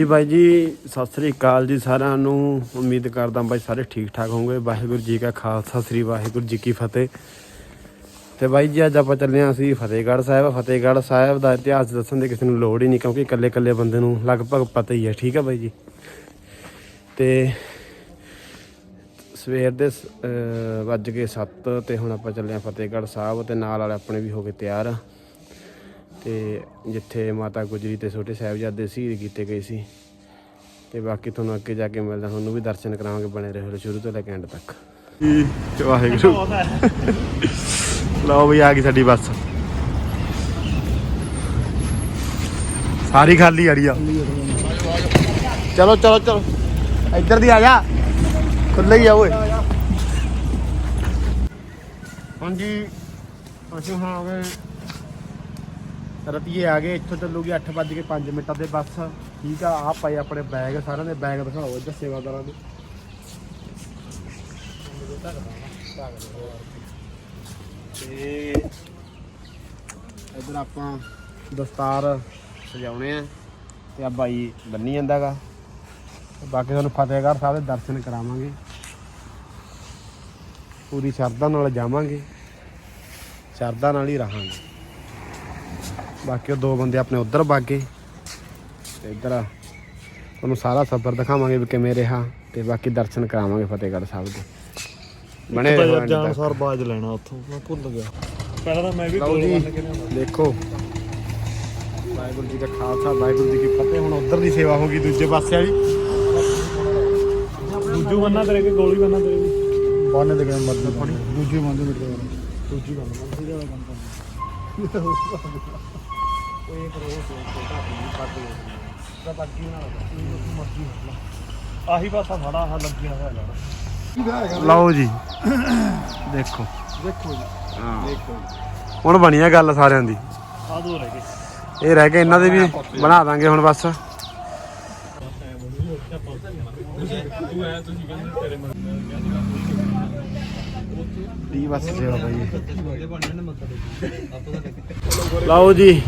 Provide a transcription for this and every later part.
ਹਾਂਜੀ ਬਾਈ ਜੀ, ਸਤਿ ਸ੍ਰੀ ਅਕਾਲ ਜੀ ਸਾਰਿਆਂ ਨੂੰ। ਉਮੀਦ ਕਰਦਾ ਬਾਈ ਸਾਰੇ ਠੀਕ ਠਾਕ ਹੋਵੋਗੇ। ਵਾਹਿਗੁਰੂ ਜੀ ਕਾ ਖਾਲਸਾ, ਸ੍ਰੀ ਵਾਹਿਗੁਰੂ ਜੀ ਕੀ ਫਤਿਹ। ਤੇ ਬਾਈ ਜੀ, ਅੱਜ ਆਪਾਂ ਚੱਲੇ ਹਾਂ ਅਸੀਂ ਫਤਿਹਗੜ੍ਹ ਸਾਹਿਬ। ਫਤਿਹਗੜ੍ਹ ਸਾਹਿਬ ਦਾ ਇਤਿਹਾਸ ਦੱਸਣ ਦੀ ਕਿਸੇ ਨੂੰ ਲੋੜ ਹੀ ਨਹੀਂ ਕਿਉਂਕਿ ਇਕੱਲੇ ਇਕੱਲੇ ਬੰਦੇ ਨੂੰ ਲਗਭਗ ਪਤਾ ਹੀ ਹੈ। ਠੀਕ ਹੈ ਬਾਈ ਜੀ? ਤੇ ਸਵੇਰ ਦੇ ਸ- ਵੱਜ ਕੇ 7 ਤੇ ਹੁਣ ਆਪਾਂ ਚੱਲੇ ਹਾਂ ਫਤਿਹਗੜ੍ਹ ਸਾਹਿਬ ਤੇ ਨਾਲ ਵਾਲੇ ਆਪਣੇ ਵੀ ਹੋ ਗਏ ਤਿਆਰ। ਤੇ ਜਿੱਥੇ ਮਾਤਾ ਗੁਜਰੀ ਤੇ ਛੋਟੇ ਸਾਹਿਬਜ਼ਾਦੇ ਸ਼ਹੀਦ ਕੀਤੇ ਗਏ ਸੀ। ਤੇ ਬਾਕੀ ਤੁਹਾਨੂੰ ਅੱਗੇ ਜਾ ਕੇ ਮਿਲਦਾ, ਤੁਹਾਨੂੰ ਵੀ ਦਰਸ਼ਨ ਕਰਾਵਾਂਗੇ ਬਣੇ ਰਹੋ ਸ਼ੁਰੂ ਤੋਂ ਲੈ ਕੇ ਐਂਡ ਤੱਕ। ਜੀ ਵਾਹਿਗੁਰੂ। ਲਓ ਵੀ ਆ ਗਈ ਸਾਡੀ ਬੱਸ। ਸਾਰੀ ਖਾਲੀ ਆ ਰਹੀ ਆ। ਚਲੋ ਚਲੋ ਚਲੋ। ਇੱਧਰ ਦੀ ਆ ਜਾ। ਖੁੱਲੇ ਹੀ ਆ, ਓਏ। ਹਾਂਜੀ, ਅਸੀਂ ਹੁਣ ਆ ਗਏ ਰਤੀਏ ਆ ਗਏ, ਇੱਥੋਂ ਚੱਲੂਗੀ 8:05 ਮਿੰਟਾਂ 'ਤੇ ਬੱਸ। ਠੀਕ ਆ ਆ ਪਏ ਆਪਣੇ ਬੈਗ, ਸਾਰਿਆਂ ਦੇ ਬੈਗ ਦਿਖਾਓ ਇੱਧਰ ਸੇਵਾਦਾਰਾਂ ਦੇ। ਤੇ ਇੱਧਰ ਆਪਾਂ ਦਸਤਾਰ ਸਜਾਉਣੇ ਆ, ਤੇ ਆ ਬਾਈ ਬੰਨੀ ਜਾਂਦਾਗਾ। ਬਾਕੀ ਤੁਹਾਨੂੰ ਫਤਿਹਗੜ੍ਹ ਸਾਹਿਬ ਦੇ ਦਰਸ਼ਨ ਕਰਾਵਾਂਗੇ। ਪੂਰੀ ਸ਼ਰਧਾ ਨਾਲ ਜਾਵਾਂਗੇ। ਸ਼ਰਧਾ ਨਾਲ ਹੀ ਰਹਾਂਗੇ। ਬਾਕੀ ਉਹ ਦੋ ਬੰਦੇ ਆਪਣੇ ਉਧਰ ਬਾਗੇ ਤੇ ਇੱਧਰ ਤੁਹਾਨੂੰ ਸਾਰਾ ਸਫ਼ਰ ਦਿਖਾਵਾਂਗੇ ਵੀ ਕਿਵੇਂ ਰਿਹਾ ਤੇ ਬਾਕੀ ਦਰਸ਼ਨ ਕਰਾਵਾਂਗੇ ਫਤਿਹਗੜ੍ਹ ਸਾਹਿਬ ਦੇ। ਬਣੇ ਰਹੋ ਤੱਕ। ਸਾਰ ਬਾਜ ਲੈਣਾ ਉੱਥੋਂ ਮੈਂ ਭੁੱਲ ਗਿਆ। ਪਹਿਲਾਂ ਤਾਂ ਮੈਂ ਵੀ ਲਓ ਕੋਲ ਜੀ ਬੰਨ ਕੇ ਲਿਆਉਂਦਾ ਦੇਖੋ। ਵਾਹਿਗੁਰੂ ਜੀ ਦਾ ਖਾਲਸਾ ਵਾਹਿਗੁਰੂ ਜੀ ਕੀ ਫਤਿਹ। ਹੁਣ ਉਧਰ ਦੀ ਸੇਵਾ ਹੋ ਗਈ ਦੂਜੇ ਪਾਸੇ ਵਾਲੀ। ਦੂਜੂ ਬੰਨਾ ਤੇਰੇ ਕੇ ਗੋਲੀ ਬੰਨਾ ਤੇਰੇ ਕੇ ਬਾਨੇ ਦੇ ਗਏ ਮਰਦ ਫੜੀ ਦੂਜੀ ਮੰਦੇ ਮਿੱਟ ਗਏ ਦੂਜੀ ਗੱਲ ਦਾ ਆਹੀ ਪਾਸਾ ਫੜਾ ਆ ਲੱਗਿਆ ਹੋਇਆ ਲੜ ਲਓ ਜੀ। ਦੇਖੋ। ਦੇਖੋ ਜੀ। ਹਾਂ। ਦੇਖੋ ਹੁਣ ਬਣੀ ਆ ਗੱਲ ਸਾਰਿਆਂ ਦੀ। ਆ ਦੋ ਰਹਿ ਗਏ। ਇਹ ਰਹਿ ਗਏ ਇਹਨਾਂ ਦੇ ਵੀ। ਬਣਾ ਦਾਂਗੇ ਹੁਣ ਬਸ। ਤੂੰ ਐ ਤੁਸੀਂ ਕਹਿੰਦੇ ਤੇਰੇ ਦੀ ਬਸ ਸੇਵਾ ਭਾਈ ਲਓ ਜੀ।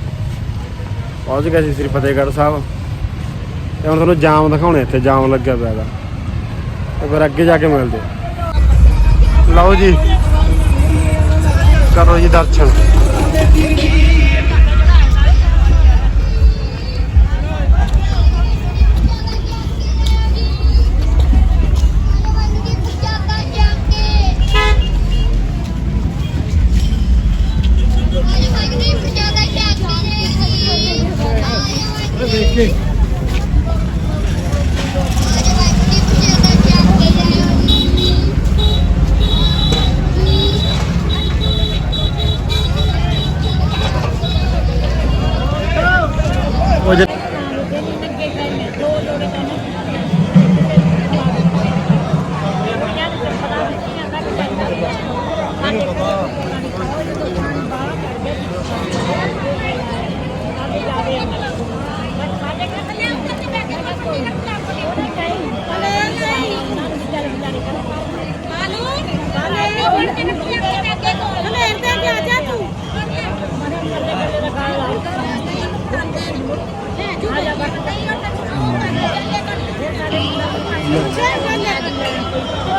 ਪਹੁੰਚ ਗਏ ਸੀ ਸ੍ਰੀ ਫਤਿਹਗੜ੍ਹ ਸਾਹਿਬ। ਤੇ ਹੁਣ ਤੁਹਾਨੂੰ ਜਾਮ ਦਿਖਾਉਣੇ ਇੱਥੇ, ਜਾਮ ਲੱਗਿਆ ਪਿਆ ਦਾ ਤੇ ਫਿਰ ਅੱਗੇ ਜਾ ਕੇ ਮਿਲਦੇ ਆ। ਲਓ ਜੀ। ਕਰੋ ਜੀ ਦਰਸ਼ਨ।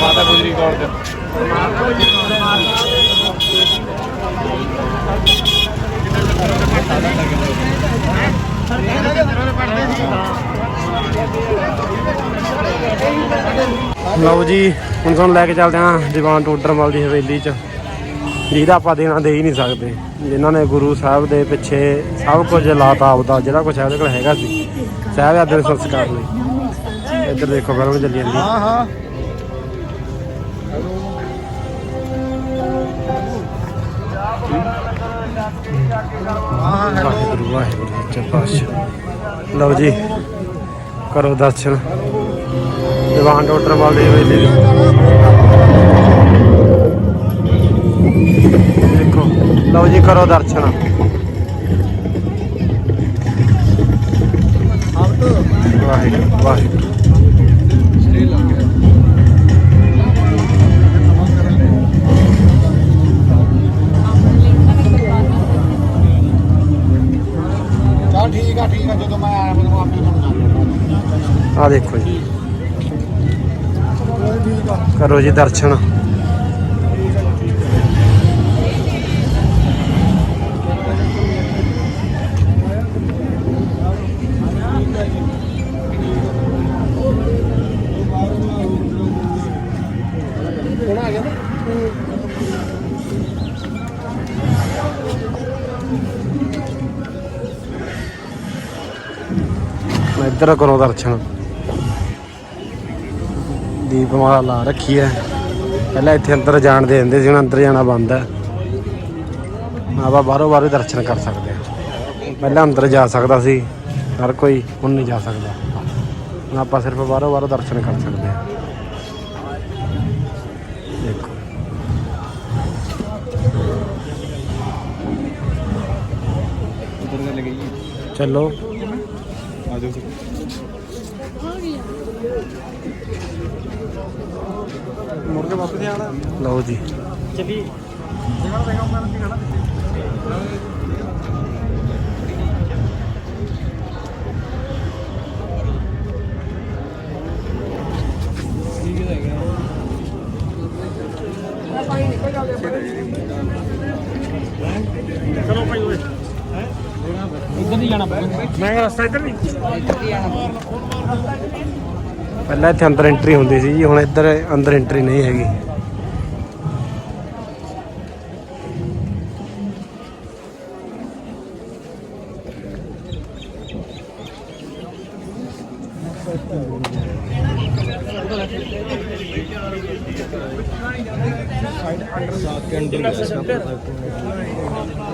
ਮਾਤਾ ਗੁਜਰੀ ਕਾਲਜ ਲਓ ਜੀ, ਹੁਣ ਤੁਹਾਨੂੰ ਲੈ ਕੇ ਚੱਲਦੇ ਹਾਂ ਦੀਵਾਨ ਟੋਡਰਮਲ ਦੀ ਹਵੇਲੀ 'ਚ। ਜਿਹਦਾ ਆਪਾਂ ਦੇਣਾ ਦੇ ਹੀ ਨਹੀਂ ਸਕਦੇ। ਜਿਨ੍ਹਾਂ ਨੇ ਗੁਰੂ ਸਾਹਿਬ ਦੇ ਪਿੱਛੇ ਸਭ ਕੁਝ ਲਾਤਾ ਆਪਦਾ, ਜਿਹੜਾ ਕੁਝ ਉਹਦੇ ਕੋਲ ਹੈਗਾ ਸੀ। ਸਾਹਿਬ ਦੇ ਸੰਸਕਾਰ ਲਈ। ਇੱਧਰ ਦੇਖੋ ਫਿਲਮ ਚੱਲੀ ਜਾਂਦੀ। ਹਾਂ ਹਾਂ ਵਾਹਿਗੁਰੂ ਵਾਹਿਗੁਰੂ ਸੱਚਾ ਪਾਤਸ਼ਾਹ ਲਓ ਜੀ, ਕਰੋ ਦਰਸ਼ਨ। ਦੀਵਾਨ ਡਾਕਟਰ ਵਾਲੇ ਵੇਲੇ ਦੇ। ਦੇਖੋ, ਲਓ ਜੀ, ਕਰੋ ਦਰਸ਼ਨ। ਵਾਹਿਗੁਰੂ ਵਾਹਿਗੁਰੂ। ਆ ਦੇਖੋ ਜੀ। ਕਰੋ ਜੀ ਦਰਸ਼ਨ। ਇੱਧਰ ਕਰੋ ਦਰਸ਼ਨ। ਦੀਪਮਾਲਾ ਲਾ ਰੱਖੀ ਹੈ। ਪਹਿਲਾਂ ਇੱਥੇ ਅੰਦਰ ਜਾਣ ਦੇ ਦਿੰਦੇ ਸੀ, ਹੁਣ ਅੰਦਰ ਜਾਣਾ ਬੰਦ ਹੈ। ਆਪਾਂ ਬਾਹਰੋਂ ਬਾਹਰੋਂ ਦਰਸ਼ਨ ਕਰ ਸਕਦੇ ਹਾਂ ਪਹਿਲਾਂ ਅੰਦਰ ਜਾ ਸਕਦਾ ਸੀ, ਹਰ ਕੋਈ ਹੁਣ ਨਹੀਂ ਜਾ ਸਕਦਾ। ਹੁਣ ਆਪਾਂ ਸਿਰਫ ਬਾਹਰੋਂ ਬਾਹਰੋਂ ਦਰਸ਼ਨ ਕਰ ਸਕਦੇ ਹਾਂ ਦੇਖੋ। ਚਲੋ। ਆ ਜਾਓ ਮੁੜ ਕੇ ਵਾਪਸ ਆਣਾ ਲਓ ਜੀ। ਚਲੀ ਜਗ੍ਹਾ ਦੇਖੋ ਮੈਂ ਨਹੀਂ ਖੜਾ ਉਧਰ ਨਹੀਂ। ਜਾਣਾ ਮੈਂ ਕਿਹਾ ਰਸਤਾ ਇੱਧਰ ਨਹੀਂ ਪਹਿਲਾਂ ਇੱਥੇ ਅੰਦਰ ਐਂਟਰੀ ਹੁੰਦੀ ਸੀ ਜੀ, ਹੁਣ ਇੱਧਰ ਅੰਦਰ ਐਂਟਰੀ ਨਹੀਂ ਹੈਗੀ।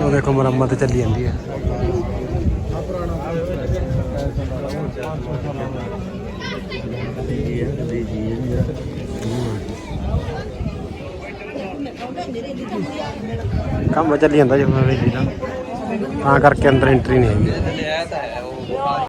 ਉਹ ਦੇਖੋ, ਮੁਰੰਮਤ ਚੱਲੀ ਜਾਂਦੀ ਹੈ। ਕੰਮ ਚੱਲੀ ਜਾਂਦਾ ਜੀ ਹੁਣ ਵੇਲੀ ਤਾਂ ਕਰਕੇ ਅੰਦਰ ਐਂਟਰੀ ਨਹੀਂ ਹੈਗੀ।